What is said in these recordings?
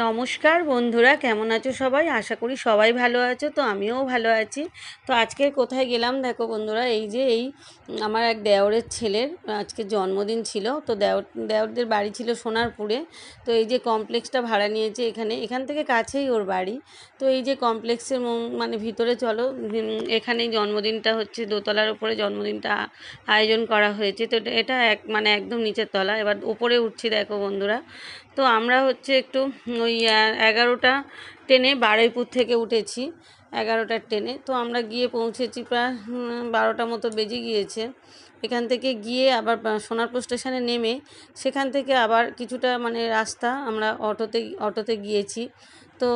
নমস্কার বন্ধুরা, কেমন আছো সবাই? আশা করি সবাই ভালো আছো, তো আমিও ভালো আছি। তো আজকে কোথায় গেলাম দেখো বন্ধুরা, এই যে এই আমার এক দেওরের ছেলের আজকে জন্মদিন ছিল, তো দেওর, দেওরদের বাড়ি ছিল সোনারপুরে। তো এই যে কমপ্লেক্সটা ভাড়া নিয়েছে এখানে, এখান থেকে কাছেই ওর বাড়ি। তো এই যে কমপ্লেক্সের মানে ভিতরে চলো এখানেই জন্মদিনটা হচ্ছে, দোতলার উপরে জন্মদিনটা আয়োজন করা হয়েছে। তো এটা এক মানে একদম নিচের তলা, এবার উপরে উঠছি দেখো বন্ধুরা। তো আমরা হচ্ছে একটু ওই এগারোটা ট্রেনে বারুইপুর থেকে উঠেছি, এগারোটার ট্রেনে। তো আমরা গিয়ে পৌঁছেছি প্রায় বারোটা মতো বেজে গিয়েছে। এখান থেকে গিয়ে আবার সোনারপুর স্টেশনে নেমে সেখান থেকে আবার কিছুটা মানে রাস্তা আমরা অটোতে অটোতে গিয়েছি। তো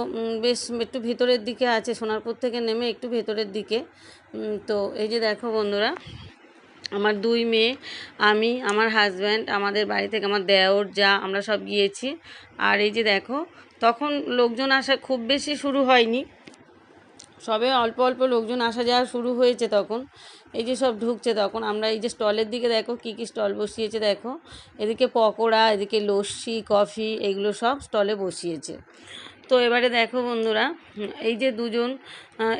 বেশ একটু ভেতরের দিকে আছে, সোনারপুর থেকে নেমে একটু ভেতরের দিকে। তো এই যে দেখো বন্ধুরা আমার দুই মেয়ে, আমি, আমার হাজব্যান্ড আমাদের বাড়ি থেকে আমার দেওর, যা, আমরা সব গিয়েছি। আর এই যে দেখো, তখন লোকজন আসা খুব বেশি শুরু হয়নি। সবে অল্প অল্প লোকজন আসা যাওয়া শুরু হয়েছে তখন। এই যে সব ঢুকছে তখন, আমরা এই যে স্টলের দিকে দেখো, কী কী স্টল বসিয়েছে দেখো। এদিকে পকোড়া, এদিকে লস্যি, কফি, এগুলো সব স্টলে বসিয়েছে। তো এবারে দেখো বন্ধুরা, এই যে দুজন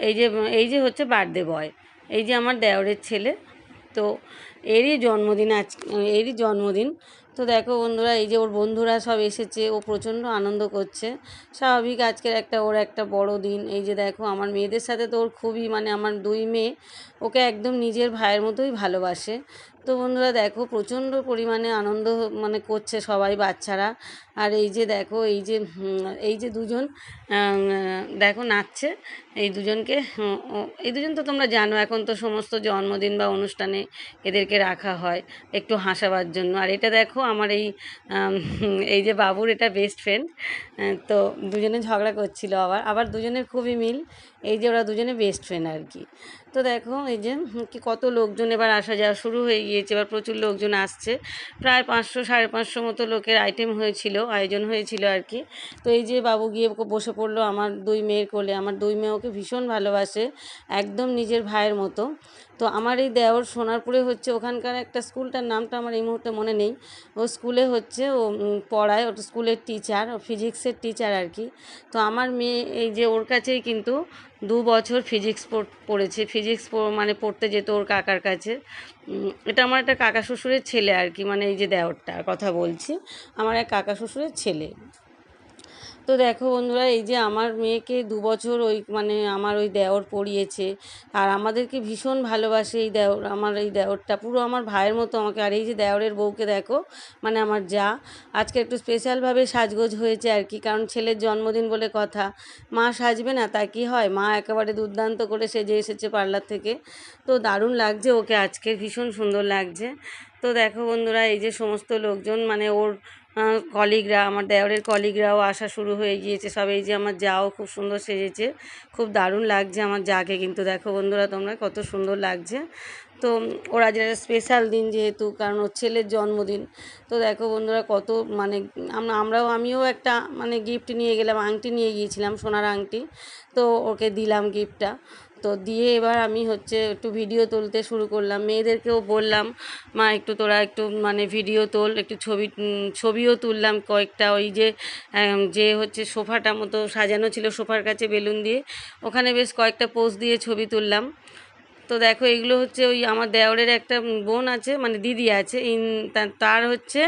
এই যে এই যে হচ্ছে বার্থডে বয় এই যে আমার দেওরের ছেলে। তো এরই জন্মদিন আজ, এরই জন্মদিন। তো দেখো বন্ধুরা, এই যে ওর বন্ধুরা সব এসেছে, ও প্রচণ্ড আনন্দ করছে। স্বাভাবিক আজকের একটা, ওর একটা বড় দিন। এই যে দেখো, আমার মেয়েদের সাথে তো ওর খুবই মানে আমার দুই মেয়ে, ওকে একদম নিজের ভাইয়ের মতোই ভালোবাসে। তো বন্ধুরা দেখো, প্রচণ্ড পরিমাণে আনন্দ মানে করছে সবাই বাচ্চারা। আর এই যে দেখো, এই যে এই যে দুজন দেখো নাচছে। এই দুজনকে এই দুজন তো তোমরা জানো, এখন তো সমস্ত জন্মদিন বা অনুষ্ঠানে এদেরকে রাখা হয় একটু হাসাবার জন্য। আর এটা দেখো, আমার এই এই যে বাবুর এটা বেস্ট ফ্রেন্ড তো দুজনে ঝগড়া করছিল আবার আবার দুজনের খুবই মিল, এই যে ওরা দুজনে বেস্ট ফ্রেন্ড আর কি। তো দেখো, এই যে কি কত লোকজন এবার আসা যাওয়া শুরু হয়ে গিয়েছে, এবার প্রচুর লোকজন আসছে। প্রায় পাঁচশো, সাড়ে পাঁচশো মতো লোকের আইটেম হয়েছিল, আয়োজন হয়েছিল আর কি। তো এই যে বাবু গিয়ে বসে পড়ল আমার দুই মেয়ের কোলে, আমার দুই মেয়ে ওকে ভীষণ ভালোবাসে, একদম নিজের ভাইয়ের মতো। তো আমার এই দেওর সোনারপুরে হচ্ছে ওখানকার একটা স্কুলটার নামটা আমার এই মুহূর্তে মনে নেই। ও স্কুলে হচ্ছে ও পড়ায়, ওটা স্কুলের টিচার ও ফিজিক্সের টিচার আর কি। তো আমার মেয়ে এই যে ওর কাছেই কিন্তু দু বছর ফিজিক্স পড়েছে। ফিজিক্স মানে পড়তে যেত ওর কাকার কাছে। এটা আমার একটা কাকা শ্বশুরের ছেলে আর কি মানে এই যে দেওরটা, কথা বলছি। আমার এক কাকা শ্বশুরের ছেলে। তো দেখো বন্ধুরা, এই যে আমার মেয়েকে দু বছর ওই মানে আমার ওই দেওর পড়িয়েছে, আর আমাদেরকে ভীষণ ভালোবাসে এই দেওর, আমার এই দেওরটা। পুরো আমার ভাইয়ের মতো আমাকে, আর এই যে দেওরের বউকে দেখো মানে আমার যা। আজকে একটু স্পেশালভাবে সাজগোজ হয়েছে আর কি, কারণ ছেলের জন্মদিন বলে কথা। মা সাজবে না, তা কি হয়? মা একেবারে দুর্দান্ত করে সেজে এসেছে পার্লার থেকে। তো দারুণ লাগছে ওকে আজকে, ভীষণ সুন্দর লাগছে। তো দেখো বন্ধুরা, এই যে সমস্ত লোকজন মানে ওর কলিগরা আমার দেওরের কলিগরাও আসা শুরু হয়ে গিয়েছে। সব এই যে আমার যাও খুব সুন্দর সেজেছে। খুব দারুণ লাগছে আমার যাকে কিন্তু। দেখো বন্ধুরা, তোমরা কত সুন্দর লাগছে। তো ওরা যেটা স্পেশাল দিন যেহেতু, কারণ ওর ছেলের জন্মদিন। তো দেখো বন্ধুরা, কত মানে আমরা আমরাও, আমিও একটা মানে গিফট নিয়ে গেলাম, আংটি নিয়ে গিয়েছিলাম, সোনার আংটি। তো ওকে দিলাম গিফটটা তো দিয়ে এবার আমি হচ্ছে একটু ভিডিও তুলতে শুরু করলাম। মেয়েদেরকেও বললাম, মা, একটু তোরা একটু মানে ভিডিও তোল, একটু ছবি ছবিও তুললাম কয়েকটা। ওই যে যে হচ্ছে সোফাটা মতো সাজানো ছিল সোফার কাছে বেলুন দিয়ে, ওখানে বেশ কয়েকটা পোজ দিয়ে ছবি তুললাম। তো দেখো, এগুলো হচ্ছে ওই আমার দেওরের একটা বোন আছে মানে দিদি আছে, ইন তার হচ্ছে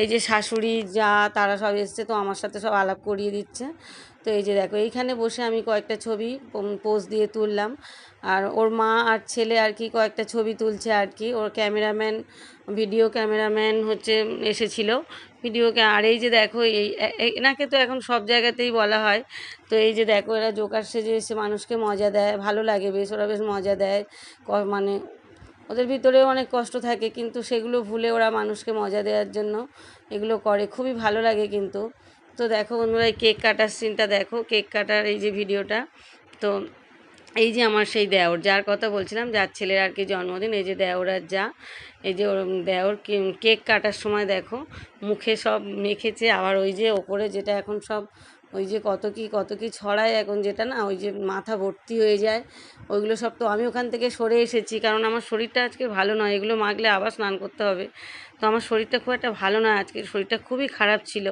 এই যে শাশুড়ি, যা, তারা সব এসছে, তো আমার সাথে সব আলাপ করিয়ে দিচ্ছে। তো এই যে দেখো, এইখানে বসে আমি কয়েকটা ছবি পোজ দিয়ে তুললাম। আর ওর মা আর ছেলে আর কি কয়েকটা ছবি তুলছে আর কি। ওর ক্যামেরাম্যান ভিডিও ক্যামেরাম্যান হচ্ছে এসেছিল। ভিডিওকে আর এই যে দেখো, এই এনাকে তো এখন সব জায়গাতেই বলা হয়। তো এই যে দেখো, এরা জোকার সেজে এসে মানুষকে মজা দেয়, ভালো লাগে বেশ, ওরা বেশ মজা দেয়। মানে ওদের ভিতরেও অনেক কষ্ট থাকে, কিন্তু সেগুলো ভুলে ওরা মানুষকে মজা দেওয়ার জন্য এগুলো করে। খুবই ভালো লাগে কিন্তু। তো দেখো বন্ধুরা, এই কেক কাটার সিনটা দেখো, কেক কাটার এই যে ভিডিওটা। তো এই যে আমার সেই দেওর, যার কথা বলছিলাম, যার ছেলের আর কি জন্মদিন, এই যে দেওর আর যা, এই যে ওর, দেওর কেক কাটার সময় দেখো, মুখে সব মেখেছে, আবার ওই যে ওপরে যেটা এখন সব ওই যে কত কি কত কি ছড়ায় এখন যেটা না, ওই যে মাথা ভর্তি হয়ে যায়, ওইগুলো সব তো আমি ওখান থেকে সরে এসেছি, কারণ আমার শরীরটা আজকে ভালো নয়, এগুলো মাখলে আবার স্নান করতে হবে। তো আমার শরীরটা খুব একটা ভালো নয় আজকে শরীরটা খুবই খারাপ ছিল।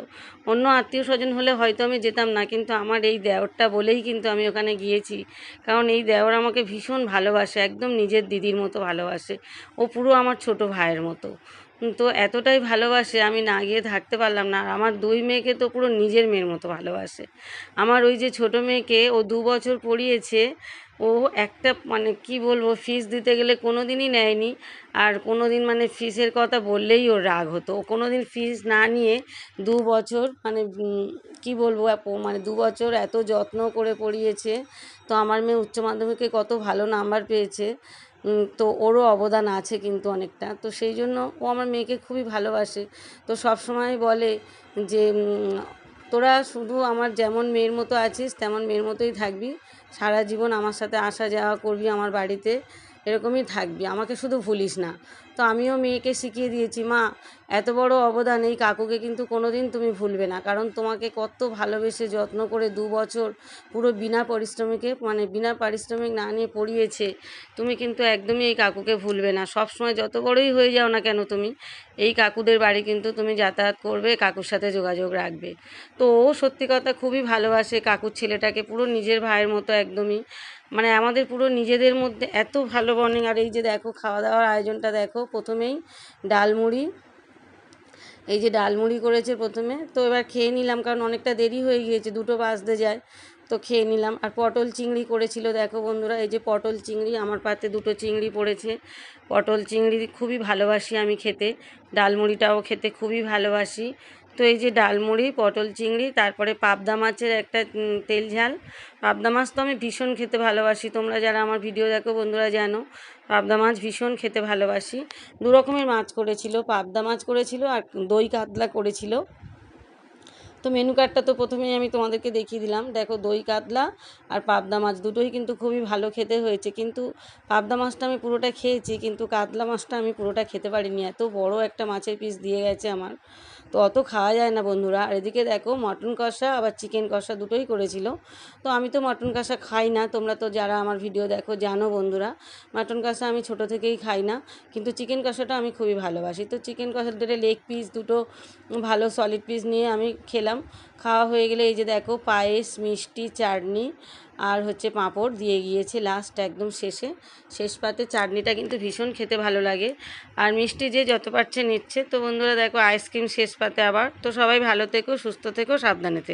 অন্য আত্মীয় স্বজন হলে হয়তো আমি যেতাম না, কিন্তু আমার এই দেওরটা বলেই কিন্তু আমি ওখানে গিয়েছি। কারণ এই দেওর আমাকে ভীষণ ভালোবাসে, একদম নিজের দিদির মতো ভালোবাসে। ও পুরো আমার ছোট ভাইয়ের মতো। তো এতটাই ভালোবাসে, আমি না গিয়ে থাকতে পারলাম না। আর আমার দুই মেয়েকে তো পুরো নিজের মেয়ের মতো ভালোবাসে। আমার ওই যে ছোট মেয়েকে ও দু বছর পড়িয়েছে ও একটা মানে কি বলব ফিস দিতে গেলে কোনো দিনই নেয়নি। আর কোনো দিন মানে ফিসের কথা বললেই ওর রাগ হতো। ও কোনো দিন ফিস না নিয়ে দু বছর মানে কি বলব মানে দু বছর এত যত্ন করে পড়িয়েছে। তো আমার মেয়ে উচ্চ মাধ্যমিকে কত ভালো নাম্বার পেয়েছে। তো ওরও অবদান আছে কিন্তু অনেকটা। তো সেই জন্য ও আমার মেয়েকে খুবই ভালোবাসে। তো সব সময় বলে যে তোরা শুধু আমার যেমন মেয়ের মতো আছিস, তেমন মেয়ের মতোই থাকবি। সারা জীবন আমার সাথে আসা যাওয়া করবি আমার বাড়িতে, এরকমই থাকবি। আমাকে শুধু ভুলিস না। তো আমিও মেয়েকে শিখিয়ে দিয়েছি, মা, এত বড় অবদান এই কাকুকে কিন্তু কোনো দিন তুমি ভুলবে না। কারণ তোমাকে কত ভালোবেসে, যত্ন করে দু বছর পুরো বিনা পরিশ্রমিকে মানে বিনা পারিশ্রমিক না নিয়ে পড়িয়েছে, তুমি কিন্তু একদমই এই কাকুকে ভুলবে না। সব সময় যত বড়ই হয়ে যাও না কেন তুমি, এই কাকুদের বাড়ি কিন্তু তুমি যাতায়াত করবে, কাকুর সাথে যোগাযোগ রাখবে। তো ও সত্যি কথা খুবই ভালোবাসে কাকুর ছেলেটাকে, পুরো নিজের ভাইয়ের মতো একদমই। মানে আমাদের পুরো নিজেদের মধ্যে এত ভালো বন্ডিং আর এই যে দেখো খাওয়া দাওয়ার আয়োজনটা দেখো প্রথমেই ডালমুড়ি। এই যে ডালমুড়ি করেছে প্রথমে, তো এবার খেয়ে নিলাম কারণ অনেকটা দেরি হয়ে গিয়েছে, দুটো বাজতে যায়, তো খেয়ে নিলাম। আর পটল চিংড়ি করেছিল, দেখো বন্ধুরা, এই যে পটল চিংড়ি, আমার পাতে দুটো চিংড়ি পড়েছে। পটল চিংড়ি খুবই ভালোবাসি আমি খেতে, ডালমুড়িটাও খেতে খুবই ভালোবাসি। তো এই যে ডালমুড়ি পটল চিংড়ি, তারপরে পাবদা মাছের একটা তেল ঝাল। পাবদা মাছ তো আমি ভীষণ খেতে ভালোবাসি। তোমরা যারা আমার ভিডিও দেখো, বন্ধুরা জানো, পাবদা মাছ ভীষণ খেতে ভালোবাসি। দু রকমের মাছ করেছিল, পাবদা মাছ করেছিল আর দই কাতলা করেছিল। তো মেনু কার্ডটা তো প্রথমেই আমি তোমাদেরকে দেখিয়ে দিলাম। দেখো, দই কাতলা আর পাবদা মাছ দুটোই কিন্তু খুবই ভালো খেতে হয়েছে। কিন্তু পাবদা মাছটা আমি পুরোটা খেয়েছি, কিন্তু কাতলা মাছটা আমি পুরোটা খেতে পারিনি। এত বড় একটা মাছের পিস দিয়ে গেছে আমার। তো অত খাওয়া যায় না বন্ধুরা। আর এদিকে দেখো, মটন কষা আবার চিকেন কষা দুটোই করেছিল। তো আমি তো মটন কষা খাই না। তোমরা তো যারা আমার ভিডিও দেখো, জানো বন্ধুরা, মটন কষা আমি ছোট থেকেই খাই না। কিন্তু চিকেন কষাটা আমি খুবই ভালোবাসি। তো চিকেন কষা দুটো লেগ পিস দুটো ভালো সলিড পিস নিয়ে আমি খেলাম। খাওয়া হয়ে গেলে এই যে দেখো, পায়েস, মিষ্টি, চাটনি আর হচ্ছে পাঁপড় দিয়ে গিয়েছে লাস্ট একদম শেষে। শেষ পাতে চাটনিটা কিন্তু ভীষণ খেতে ভালো লাগে। আর মিষ্টি যে যত পারছে নিচ্ছে। তো বন্ধুরা দেখো আইসক্রিম শেষ পাতে আবার। তো সবাই ভালো থেকো, সুস্থ থেকো, সাবধানে থেকো।